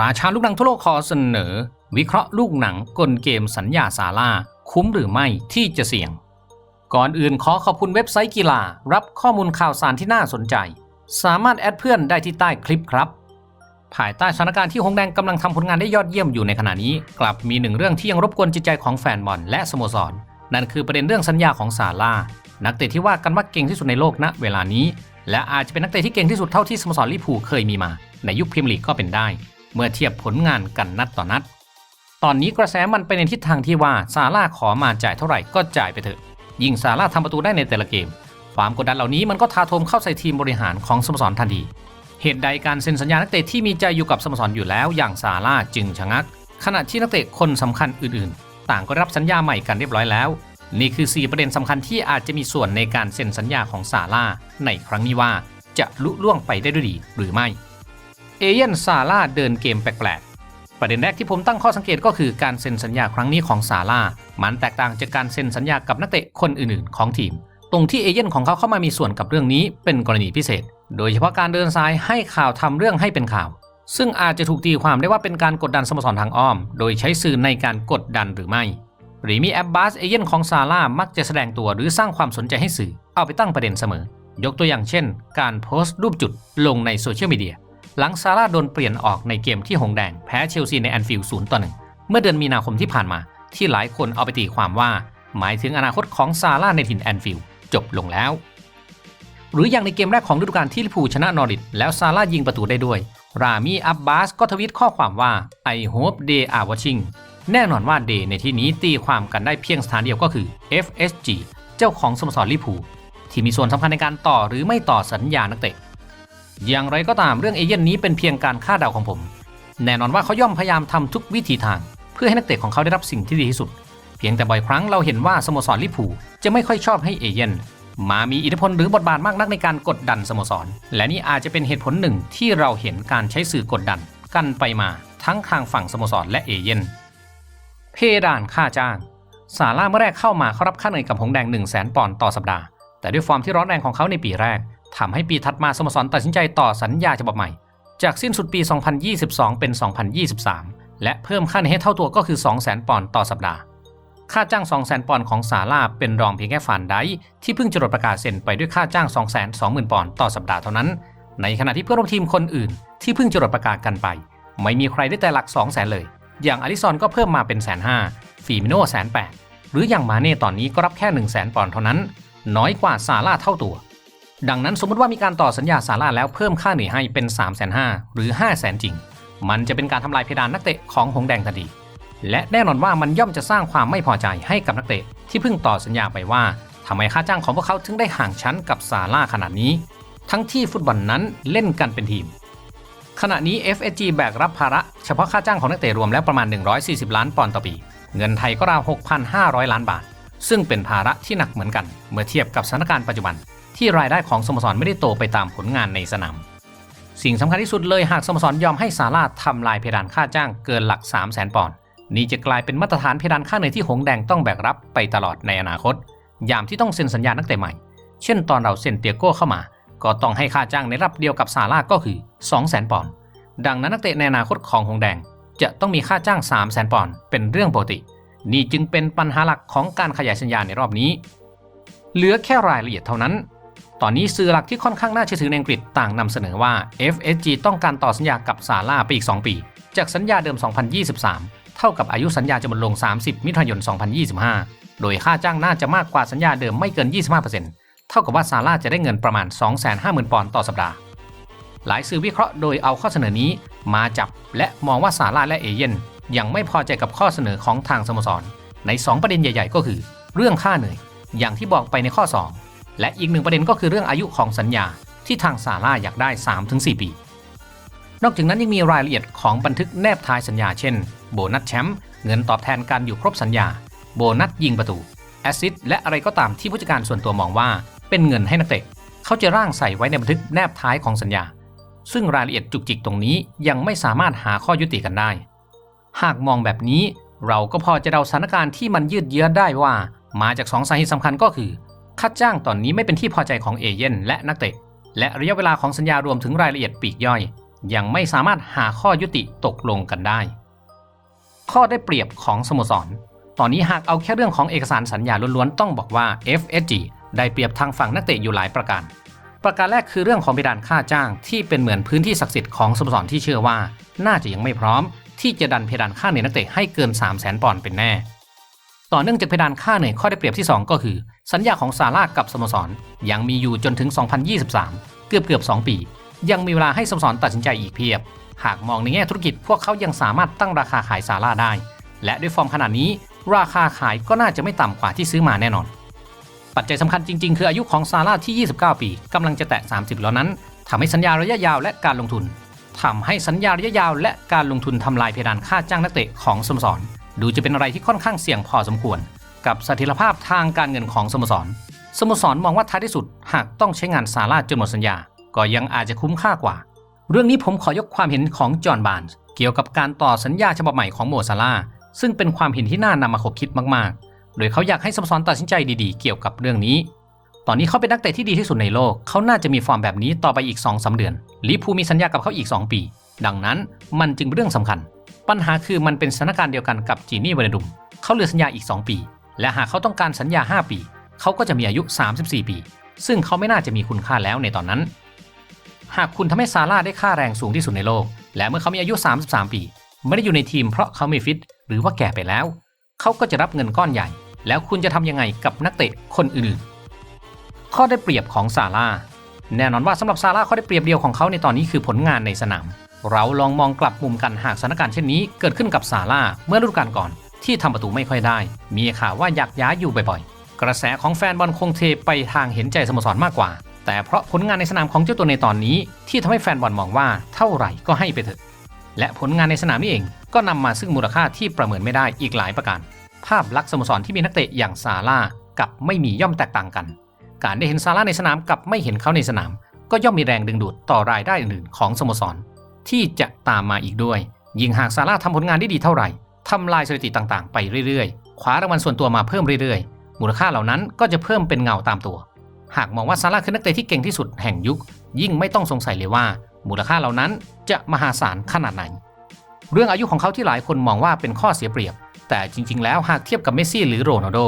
ราชาลูกหนังทั่วโลกขอเสนอ วิเคราะห์ลูกหนังกลเกมสัญญาซาร่าคุ้มหรือไม่ที่จะเสี่ยง ก่อนอื่นขอขอบคุณเว็บไซต์กีฬา รับข้อมูลข่าวสารที่น่าสนใจ สามารถแอดเพื่อนได้ที่ใต้คลิปครับ ภายใต้สถานการณ์ที่หงแดงกำลังทำผลงานได้ยอดเยี่ยมอยู่ในขณะนี้ กลับมีหนึ่งเรื่องที่ยังรบกวนจิตใจของแฟนบอลและสโมสร นั่นคือประเด็นเรื่องสัญญาของซาร่านักเตะที่ว่ากันว่าเก่งที่สุดในโลกณเวลานี้ และอาจจะเป็นนักเตะที่เก่งที่สุดเท่าที่สโมสรลิเวอร์พูลเคยมีมา ในยุคพรีเมียร์ลีกก็เป็นได้ เมื่อเทียบผลงานกันนัดต่อนัด ตอนนี้กระแสมันไปในทิศทางที่ว่าซาร่าขอมาจ่ายเท่าไหร่ก็จ่ายไปเถอะ ยิ่งซาร่าทำประตูได้ในแต่ละเกม ความกดดันเหล่านี้มันก็ทาโถมเข้าใส่ทีมบริหารของสโมสรทันที เหตุใดการเซ็นสัญญานักเตะที่มีใจอยู่กับสโมสรอยู่แล้ว อย่างซาร่าจึงชะงัก ขณะที่นักเตะคนสำคัญอื่นๆ ต่างก็รับสัญญาใหม่กันเรียบร้อยแล้ว นี่คือ 4 ประเด็นสำคัญที่อาจจะมีส่วนในการเซ็นสัญญาของซาร่าในครั้งนี้ว่าจะลุล่วงไปได้ด้วยดีหรือไม่ เอเย่นซาร่าเดินเกมแปลกๆ ประเด็นแรกที่ผมตั้งข้อสังเกตก็คือการเซ็นสัญญาครั้งนี้ของซาร่ามันแตกต่างจากการเซ็นสัญญากับนักเตะคนอื่นๆ ของทีม ตรงที่เอเย่นของเขาเข้ามามีส่วนกับเรื่องนี้เป็นกรณีพิเศษ โดยเฉพาะการเดินสายให้ข่าวทำเรื่องให้เป็นข่าว ซึ่งอาจจะถูกตีความได้ว่าเป็นการกดดันสโมสรทางอ้อม โดยใช้สื่อในการกดดันหรือไม่หรือมีแอปบาสเอเย่นของซาร่ามักจะแสดงตัวหรือสร้างความสนใจให้สื่อเอาไปตั้งประเด็นเสมอ ยกตัวอย่างเช่น การโพสต์รูปจุดลงในโซเชียลมีเดีย หลังซาร่าโดนเปลี่ยนออกในเกมที่หงแดง แพ้เชลซีในแอนฟิลด์0ต่อ1เมื่อเดือนมีนาคมที่ผ่านมา ที่หลายคนเอาไปตีความว่า หมายถึงอนาคตของซาร่าในถิ่นแอนฟิลด์จบลงแล้ว หรืออย่างในเกมแรกของฤดูกาลที่ลิเวอร์พูชนะนอริทแล้วซาร่ายิงประตูได้ด้วย รามีอับบาสก็ทวีตข้อความว่า I hope they are watching แน่นอนว่า day ในที่นี้ตีความกันได้เพียงสถานเดียวก็คือ FSG เจ้าของสโมสรลิเวอร์พูที่มีส่วนสำคัญในการต่อหรือไม่ต่อสัญญานักเตะ อย่างไรก็ตามเรื่องเอเย่นนี้เป็นเพียงการคาดเดาของผม แน่นอนว่าเขาย่อมพยายามทำทุกวิธีทาง เพื่อให้นักเตะของเขาได้รับสิ่งที่ดีที่สุด เพียงแต่บ่อยครั้งเราเห็นว่าสโมสรลิเวอร์พูจะไม่ค่อยชอบให้เอเย่นมามีอิทธิพลหรือบทบาทมากนักในการกดดันสโมสร และนี่อาจจะเป็นเหตุผลหนึ่งที่เราเห็นการใช้สื่อกดดันกันไปมาทั้งทางฝั่งสโมสรและเอเย่นเพดานค่าจ้างซาร่าเมื่อแรกเข้ามาเขารับค่าเหนื่อยกับหงแดง 1 0 0 0 0แปอนด์ต่อสัปดาห์ แต่ด้วยฟอร์มที่ร้อนแรงของเขาในปีแรก ทำให้ปีถัดมาสโมสรตัดสินใจต่อสัญญาฉบับใหม่ จากสิ้นสุดปี 2022 เป็น 2023 และเพิ่มค่าเหนื่อยให้เท่าตัวก็คือ 200,000 ปอนด์ต่อสัปดาห์ ค่าจ้าง 200,000 ปอนด์ของซาร่าเป็นรองเพียงแค่ฟานไดที่เพิ่งจดประกาศเซ็นไปด้วยค่าจ้าง 220,000 ปอนด์ต่อสัปดาห์เท่านั้น ในขณะที่เพื่อนร่วมทีมคนอื่น ที่เพิ่งจดประกาศกันไป ไม่มีใครได้แต่หลัก 200,000 เลย อย่างอลิซอนก็เพิ่มมาเป็นแสนห้าฟีมิโน่แสนแปดหรืออย่างมาเน่ตอนนี้ก็รับแค่1 0 0 0 0 0 ปอนด์เท่านั้น น้อยกว่าซาร่าเท่าตัว ดังนั้นสมมติว่ามีการต่อสัญญาซาร่าแล้วเพิ่มค่าเหนื่อยให้เป็น 3 5 0 0 0หรือ5 0 0 0 0 0จริง มันจะเป็นการทำลายเพดานนักเตะของหงแดงทันทีและแน่นอนว่ามันย่อมจะสร้างความไม่พอใจให้กับนักเตะที่เพิ่งต่อสัญญาไปว่าทำไมค่าจ้างของพวกเขาถึงได้ห่างชั้นกับซาร่าขนาดนี้ ทั้งที่ฟุตบอลนั้นเล่นกันเป็นทีม ขณะนี้ FSG แบกรับภาระเฉพาะค่าจ้างของนักเตะรวมแล้วประมาณ 140 ล้านปอนด์ต่อปี เงินไทยก็ราว 6,500 ล้านบาท ซึ่งเป็นภาระที่หนักเหมือนกัน เมื่อเทียบกับสถานการณ์ปัจจุบัน ที่รายได้ของสโมสรไม่ได้โตไปตามผลงานในสนาม สิ่งสำคัญที่สุดเลยหากสโมสรยอมให้ซาร่าทำลายเพดานค่าจ้างเกินหลัก 3 0 0แสนปอนด์นี่จะกลายเป็นมาตรฐานเพดานค่าเหนื่อยที่หงแดงต้องแบกรับไปตลอดในอนาคต ยามที่ต้องเซ็นสัญญานักเตะใหม่ เช่นตอนเราเซ็นเตียโก้เข้ามา ก็ต้องให้ค่าจ้างในรับเดียวกับซาร่าก็คือ2 0 0แสนปอนด์ดังนั้นนักเตะในอนาคตของหงแดง จะต้องมีค่าจ้าง 3 0 0แสนปอนด์เป็นเรื่องปกติ นี่จึงเป็นปัญหาหลักของการขยายสัญญาในรอบนี้ เหลือแค่รายละเอียดเท่านั้น ตอนนี้สื่อหลักที่ค่อนข้างน่าเชื่อถือในอังกฤษต่างนำเสนอว่า FSG ต้องการต่อสัญญากับซาร่าไปอีก 2 ปี จากสัญญาเดิม 2023 เท่ากับอายุสัญญาจะหมดลง 30 มิถุนายน 2025 โดยค่าจ้างน่าจะมากกว่าสัญญาเดิมไม่เกิน 25%เท่ากับว่าซาร่าจะได้เงินประมาณ 250,000 ปอนด์ต่อสัปดาห์ หลายสื่อวิเคราะห์โดยเอาข้อเสนอนี้มาจับและมองว่าซาร่าและเอเย่นยังไม่พอใจกับข้อเสนอของทางสโมสร ใน 2 ประเด็นใหญ่ ๆ ก็คือ เรื่องค่าเหนื่อย อย่างที่บอกไปในข้อ 2 และอีกหนึ่งประเด็นก็คือเรื่องอายุของสัญญาที่ทางซาร่าอยากได้ 3-4 ปี นอกจากนั้นยังมีรายละเอียดของบันทึกแนบท้ายสัญญา เช่น โบนัสแชมป์เงินตอบแทนการอยู่ครบสัญญา โบนัสยิงประตูแอซิสและอะไรก็ตามที่ผู้จัดการส่วนตัวมองว่า เป็นเงินให้นักเตะเขาจะร่างใส่ไว้ในบันทึกแนบท้ายของสัญญา ซึ่งรายละเอียดจุกจิกตรงนี้ยังไม่สามารถหาข้อยุติกันได้ หากมองแบบนี้เราก็พอจะเดาสถานการณ์ที่มันยืดเยื้อได้ว่า มาจากสองสาเหตุสำคัญก็คือ ค่าจ้างตอนนี้ไม่เป็นที่พอใจของเอเย่นและนักเตะ และระยะเวลาของสัญญารวมถึงรายละเอียดปีกย่อย ยังไม่สามารถหาข้อยุติตกลงกันได้ ข้อได้เปรียบของสโมสร ตอนนี้หากเอาแค่เรื่องของเอกสารสัญญาล้วนๆต้องบอกว่า FSG ได้เปรียบทางฝั่งนักเตะอยู่หลายประการ ประการแรกคือเรื่องของเพดานค่าจ้างที่เป็นเหมือนพื้นที่ศักดิ์สิทธิ์ของสโมสรที่เชื่อว่า น่าจะยังไม่พร้อม ที่จะดันเพดานค่าเหนื่อยนักเตะให้เกิน 3 0 0 0 0 0ปอนด์เป็นแน่ ต่อเนื่องจากเพดานค่าเหนื่อยข้อได้เปรียบที่ 2 ก็คือ สัญญาของซาร่ากับสโมสร ยังมีอยู่จนถึง 2023 เกือบเกือบ 2 ปี ยังมีเวลาให้สโมสรตัดสินใจอีกเพียบ หากมองในแง่ธุรกิจพวกเขายังสามารถตั้งราคาขายซาร่าได้ และด้วยฟอร์มขนาดนี้ ราคาขายก็น่าจะไม่ต่ำกว่าที่ซื้อมาแน่นอน ปัจจัยสำคัญจริง ๆ คืออายุของซาร่าที่ 29 ปีกำลังจะแตะ 30 แล้วนั้นทำให้สัญญาระยะยาวและการลงทุนทำให้สัญญาระยะยาวและการลงทุนทำลายเพดานค่าจ้างนักเตะของสโมสร ดูจะเป็นอะไรที่ค่อนข้างเสี่ยงพอสมควร กับสถียรภาพทางการเงินของสโมสร สโมสรมองว่าท้ายที่สุดหากต้องใช้งานซาร่าจนหมดสัญญา ก็ยังอาจจะคุ้มค่ากว่า เรื่องนี้ผมขอยกความเห็นของจอห์นบานส์เกี่ยวกับการต่อสัญญาฉบับใหม่ของโมซาร่าซึ่งเป็นความเห็นที่น่านำมาคบคิดมากๆ โดยเขาอยากให้สโมสรตัดสินใจดีๆ เกี่ยวกับเรื่องนี้ ตอนนี้เขาเป็นนักเตะที่ดีที่สุดในโลก เขาน่าจะมีฟอร์มแบบนี้ต่อไปอีก2อสเดือนลิพูมีสัญญากับเขาอีก 2 ปี ดังนั้นมันจึงเป็นเรื่องสำคัญ ปัญหาคือมันเป็นสถานการณ์เดียวกันกับจีนี่เวเนดุมเขาเหลือสัญญาอีก 2 ปี และหากเขาต้องการสัญญา 5 ปี เขาก็จะมีอายุ 34 ปี ซึ่งเขาไม่น่าจะมีคุณค่าแล้วในตอนนั้น หากคุณทำให้ซาร่าได้ค่าแรงสูงที่สุดในโลก และเมื่อเขามีอายุ 33 ปี ไม่ได้อยู่ในทีมเพราะเขาไม่ฟิต หรือว่าแก่ไปแล้ว เขาก็จะรับเงินก้อนใหญ่ แล้วคุณจะทำยังไงกับนักเตะคนอื่นๆ ข้อได้เปรียบของซาร่าแน่นอนว่าสำหรับซาร่าข้อได้เปรียบเดียวของเขาในตอนนี้คือผลงานในสนาม เราลองมองกลับมุมกันหากสถานการณ์เช่นนี้เกิดขึ้นกับซาร่าเมื่อฤดูกาลก่อน ที่ทำประตูไม่ค่อยได้ มีข่าวว่าอยากย้ายอยู่บ่อยๆ กระแสของแฟนบอลคงเทไปทางเห็นใจสโมสรมากกว่า แต่เพราะผลงานในสนามของเจ้าตัวในตอนนี้ ที่ทำให้แฟนบอลมองว่าเท่าไหร่ก็ให้ไปเถอะ และผลงานในสนามนี่เอง ก็นำมาซึ่งมูลค่าที่ประเมินไม่ได้อีกหลายประการ ภาพลักษณ์สโมสรที่มีนักเตะอย่างซาร่ากับไม่มีย่อมแตกต่างกัน การได้เห็นซาร่าในสนามกับไม่เห็นเขาในสนาม ก็ย่อมมีแรงดึงดูดต่อรายได้อื่นๆของสโมสร ที่จะตามมาอีกด้วย ยิ่งหากซาร่าทำผลงานได้ดีเท่าไหร่ทำลายสถิติต่างๆ ไปเรื่อยๆคว้ารางวัลส่วนตัวมาเพิ่มเรื่อยๆ มูลค่าเหล่านั้นก็จะเพิ่มเป็นเงาตามตัว หากมองว่าซาร่าคือนักเตะที่เก่งที่สุดแห่งยุค ยิ่งไม่ต้องสงสัยเลยว่า มูลค่าเหล่านั้นจะมหาศาลขนาดไหน เรื่องอายุของเขาที่หลายคนมองว่าเป็นข้อเสียเปรียบ แต่จริง ๆ แล้วหากเทียบกับเมสซี่หรือโรนัลโด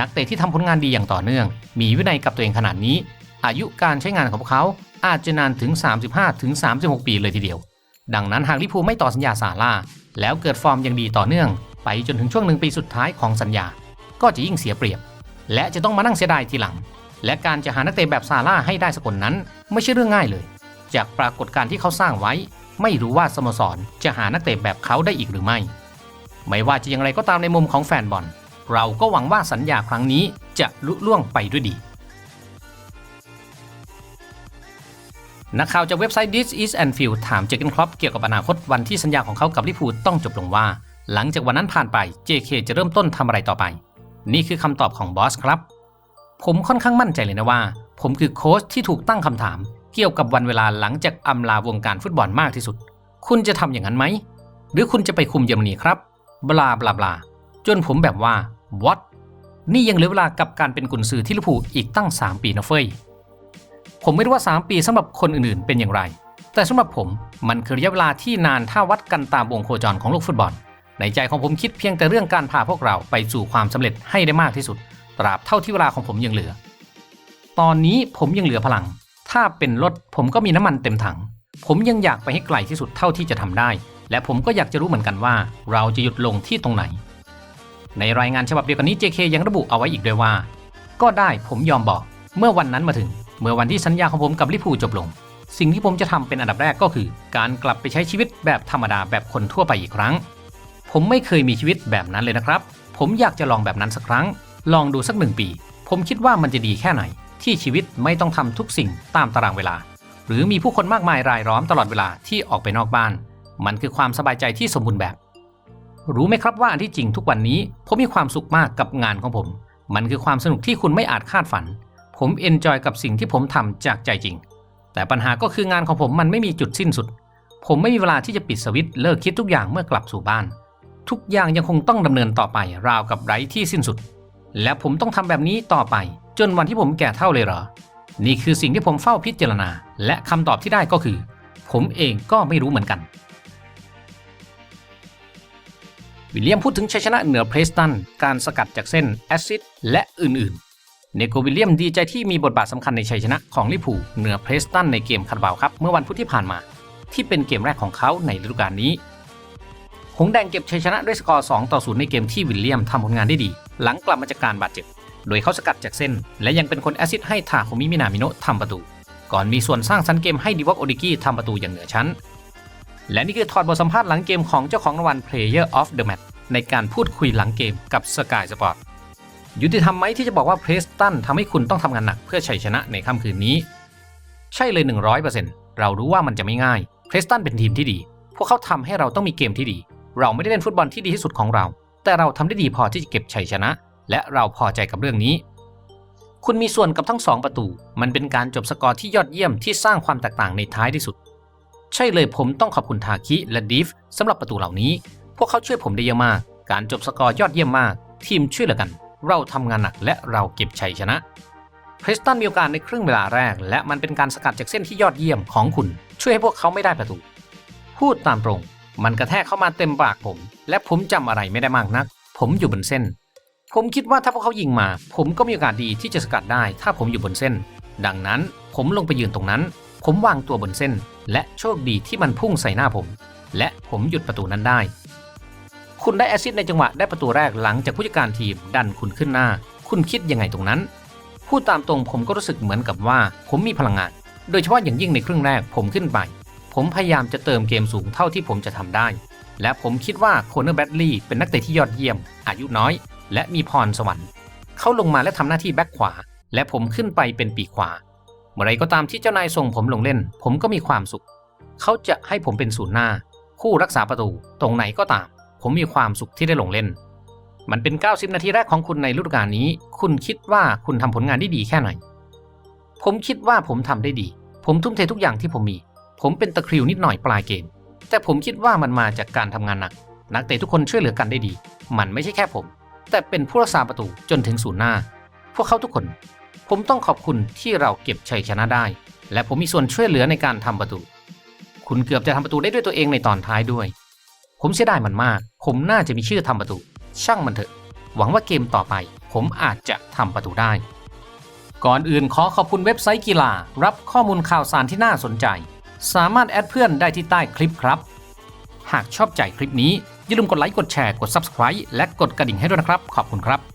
นักเตะที่ทำผลงานดีอย่างต่อเนื่อง มีวินัยกับตัวเองขนาดนี้ อายุการใช้งานของพวกเขาอาจจะนานถึง 35-36 ปีเลยทีเดียว ดังนั้นหากลิพูไม่ต่อสัญญาซาร่าแล้วเกิดฟอร์มยังดีต่อเนื่อง ไปจนถึงช่วงหนึ่งปีสุดท้ายของสัญญา ก็จะยิ่งเสียเปรียบ และจะต้องมานั่งเสียดายทีหลัง และการจะหานักเตะแบบซาร่าให้ได้สกคนนั้น ไม่ใช่เรื่องง่ายเลย จากปรากฏการณ์ที่เขาสร้างไว้ ไม่รู้ว่าสโมสรจะหานักเตะแบบเขาได้อีกหรือไม่ ไม่ว่าจะอย่างไรก็ตามในมุมของแฟนบอล เราก็หวังว่าสัญญาครั้งนี้จะลุล่วงไปด้วยดี นักข่าวจากเว็บไซต์ This Is Anfield ถามเจอเกนครอปเกี่ยวกับอนาคตวันที่สัญญาของเขากับลิพูต้องจบลงว่า หลังจากวันนั้นผ่านไป JK จะเริ่มต้นทำอะไรต่อไป นี่คือคำตอบของบอสครับ ผมค่อนข้างมั่นใจเลยนะว่า ผมคือโค้ชที่ถูกตั้งคำถาม เกี่ยวกับวันเวลาหลังจากอำลาวงการฟุตบอลมากที่สุด คุณจะทำอย่างนั้นไหม หรือคุณจะไปคุมเยอรมนีครับบลาบลาบลาจนผมแบบว่า what นี่ยังเหลือเวลากับการเป็นกุนซือที่ลิพูอีกตั้ง 3 ปีนะเฟ้ย ผมไม่รู้ว่า 3 ปีสำหรับคนอื่นๆ เป็นอย่างไร แต่สำหรับผมมันคือระยะเวลาที่นานถ้าวัดกันตามวงโคจรของโลกฟุตบอล ในใจของผมคิดเพียงแต่เรื่องการพาพวกเราไปสู่ความสำเร็จให้ได้มากที่สุด ตราบเท่าที่เวลาของผมยังเหลือ ตอนนี้ผมยังเหลือพลัง ถ้าเป็นรถผมก็มีน้ำมันเต็มถัง ผมยังอยากไปให้ไกลที่สุดเท่าที่จะทำได้ และผมก็อยากจะรู้เหมือนกันว่า เราจะหยุดลงที่ตรงไหน ในรายงานฉบับเดียวกันนี้ JK ยังระบุเอาไว้อีกด้วยว่า ก็ได้ผมยอมบอกเมื่อวันนั้นมาถึง เมื่อวันที่สัญญาของผมกับลิพูจบลง สิ่งที่ผมจะทำเป็นอันดับแรกก็คือ การกลับไปใช้ชีวิตแบบธรรมดาแบบคนทั่วไปอีกครั้ง ผมไม่เคยมีชีวิตแบบนั้นเลยนะครับ ผมอยากจะลองแบบนั้นสักครั้ง ลองดูสักหนึ่งปี ผมคิดว่ามันจะดีแค่ไหน ที่ชีวิตไม่ต้องทำทุกสิ่งตามตารางเวลา หรือมีผู้คนมากมายรายล้อมตลอดเวลาที่ออกไปนอกบ้าน มันคือความสบายใจที่สมบูรณ์แบบ รู้ไหมครับว่าอันที่จริงทุกวันนี้ ผมมีความสุขมากกับงานของผม มันคือความสนุกที่คุณไม่อาจคาดฝัน ผมเอนจอยกับสิ่งที่ผมทำจากใจจริง แต่ปัญหาก็คืองานของผมมันไม่มีจุดสิ้นสุด ผมไม่มีเวลาที่จะปิดสวิตช์เลิกคิดทุกอย่างเมื่อกลับสู่บ้าน ทุกอย่างยังคงต้องดำเนินต่อไปราวกับไร้ที่สิ้นสุด และผมต้องทำแบบนี้ต่อไป จนวันที่ผมแก่เท่าเลยเหรอ นี่คือสิ่งที่ผมเฝ้าพิจารณา และคำตอบที่ได้ก็คือ ผมเองก็ไม่รู้เหมือนกันวิลเลียมพูดถึงชัยชนะเหนือเพรสตัน การสกัดจากเส้น แอซิด และอื่น ๆ เนโกวิลเลียมดีใจที่มีบทบาทสำคัญในชัยชนะของลิพูเหนือเพรสตันในเกมคาราบาวครับเมื่อวันพุธที่ผ่านมา ที่เป็นเกมแรกของเขาในฤดูกาลนี้หงแดงเก็บชัยชนะด้วยสกอร์ 2 ต่อ 0 ในเกมที่วิลเลียมทำผลงานได้ดี หลังกลับมาจากการบาดเจ็บ โดยเขาสกัดจากเส้น และยังเป็นคนแอซิสต์ให้ทาโคมิมินามิโนะทำประตู ก่อนมีส่วนสร้างสรรค์เกมให้ดิวอกโอดิกี้ทำประตูอย่างเหนือชั้น และนี่คือถอดบทสัมภาษณ์หลังเกมของเจ้าของรางวัล Player of the Match ในการพูดคุยหลังเกมกับ Sky Sport ยุติธรรมไหมที่จะบอกว่าเพรสตันทำให้คุณต้องทำงานหนักเพื่อชัยชนะในค่ำคืนนี้ ใช่เลย 100%เรารู้ว่ามันจะไม่ง่าย เพรสตันเป็นทีมที่ดี พวกเขาทำให้เราต้องมีเกมที่ดี เราไม่ได้เล่นฟุตบอลที่ดีที่สุดของเรา แต่เราทำได้ดีพอที่จะเก็บชัยชนะ และเราพอใจกับเรื่องนี้ คุณมีส่วนกับทั้งสองประตู มันเป็นการจบสกอร์ที่ยอดเยี่ยมที่สร้างความแตกต่างในท้ายที่สุด ใช่เลยผมต้องขอบคุณทาคิและดิฟสำหรับประตูเหล่านี้ พวกเขาช่วยผมได้เยอะมาก การจบสกอร์ยอดเยี่ยมมาก ทีมช่วยเหลือกัน เราทำงานหนักและเราเก็บชัยชนะเพรสตันมีโอกาสในครึ่งเวลาแรก และมันเป็นการสกัดจากเส้นที่ยอดเยี่ยมของคุณ ช่วยให้พวกเขาไม่ได้ประตู พูดตามตรง มันกระแทกเข้ามาเต็มปากผม และผมจำอะไรไม่ได้มากนัก ผมอยู่บนเส้น ผมคิดว่าถ้าพวกเขายิงมา ผมก็มีโอกาสดีที่จะสกัดได้ ถ้าผมอยู่บนเส้น ดังนั้นผมลงไปยืนตรงนั้น ผมวางตัวบนเส้น และโชคดีที่มันพุ่งใส่หน้าผม และผมหยุดประตูนั้นได้ คุณได้แอซิสต์ในจังหวะได้ประตูแรกหลังจากผู้จัดการทีมดันคุณขึ้นหน้า คุณคิดยังไงตรงนั้น พูดตามตรงผมก็รู้สึกเหมือนกับว่า ผมมีพลังงาน โดยเฉพาะอย่างยิ่งในครึ่งแรกผมขึ้นไป ผมพยายามจะเติมเกมสูงเท่าที่ผมจะทำได้ และผมคิดว่าโคเนอร์แบดลีย์เป็นนักเตะที่ยอดเยี่ยม อายุน้อย และมีพรสวรรค์ เขาลงมาและทำหน้าที่แบ็คขวา และผมขึ้นไปเป็นปีกขวา เมื่อไรก็ตามที่เจ้านายส่งผมลงเล่น ผมก็มีความสุข เขาจะให้ผมเป็นศูนย์หน้า คู่รักษาประตูตรงไหนก็ตาม ผมมีความสุขที่ได้ลงเล่น มันเป็น 90 นาทีแรกของคุณในฤดูกาลนี้ คุณคิดว่าคุณทำผลงานได้ดีแค่ไหน ผมคิดว่าผมทำได้ดี ผมทุ่มเททุกอย่างที่ผมมี ผมเป็นตะคริวนิดหน่อยปลายเกม แต่ผมคิดว่ามันมาจากการทำงานหนัก นักเตะทุกคนช่วยเหลือกันได้ดี มันไม่ใช่แค่ผม แต่เป็นผู้รักษาประตูจนถึงศูนย์หน้า พวกเขาทุกคน ผมต้องขอบคุณที่เราเก็บชัยชนะได้ และผมมีส่วนช่วยเหลือในการทำประตู คุณเกือบจะทำประตูได้ด้วยตัวเองในตอนท้ายด้วย ผมเสียดายมันมาก ผมน่าจะมีชื่อทำประตู ช่างมันเถอะ หวังว่าเกมต่อไป ผมอาจจะทำประตูได้ ก่อนอื่นขอขอบคุณเว็บไซต์กีฬา รับข้อมูลข่าวสารที่น่าสนใจ สามารถแอดเพื่อนได้ที่ใต้คลิปครับ หากชอบใจคลิปนี้อย่าลืมกดไลค์กดแชร์กด Subscribe และกดกระดิ่งให้ด้วยนะครับ ขอบคุณครับ